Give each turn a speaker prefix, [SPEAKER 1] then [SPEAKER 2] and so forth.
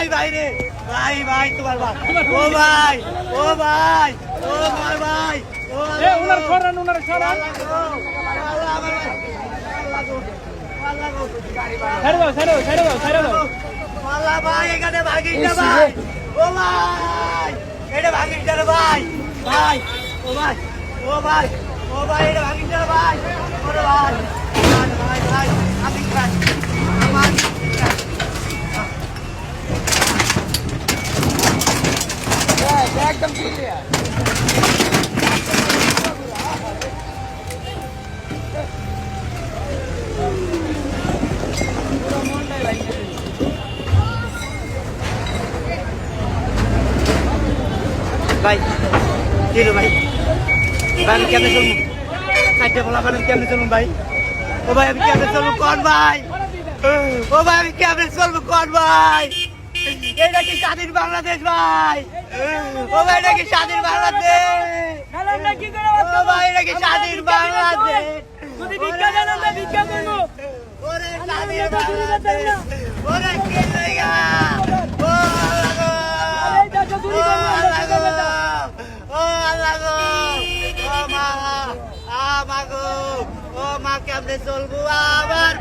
[SPEAKER 1] ভাই ভাই রে। ভাই ভাই তোমার ভাই। ও ভাই। ও ভাই ও ভাই ভাই ও
[SPEAKER 2] এ উনার সরান উনার সরান ছেড়ে দাও ছেড়ে দাও ছেড়ে দাও ছেড়ে দাও।
[SPEAKER 1] আল্লাহ ভাই এখানে ভাগিস না ভাই। ও ভাই এটা ভাগিস না ভাই। ভাই ও ভাই ও ভাই ও ভাই এটা ভাগিস না রে ভাই ওরে ভাই ভাই ভাই ভাই আমি ভাই আমার
[SPEAKER 2] একদম ক্লিয়ার
[SPEAKER 1] ভাই, কি ভাই? ভাই, আমি কেমনে চলবো? চারটে বলা আমি কেমনে চলবো ভাই? ও ভাই, আমি কেমনে চলবো? কোন ভাই? ও ভাই, আমি কেমনে চলবো? কোন ভাই? এটা কি স্বাধীন বাংলাদেশ ভাই? ও ভাই, এটা কি স্বাধীন বাংলাদেশ? ও ভাই, এটা কি স্বাধীন বাংলাদেশ?
[SPEAKER 2] যদি
[SPEAKER 1] ও আল্লাহ গো ও, আল্লাহ গো। ও, মা আ মা, ও, মা কেমনে চলবো? আবার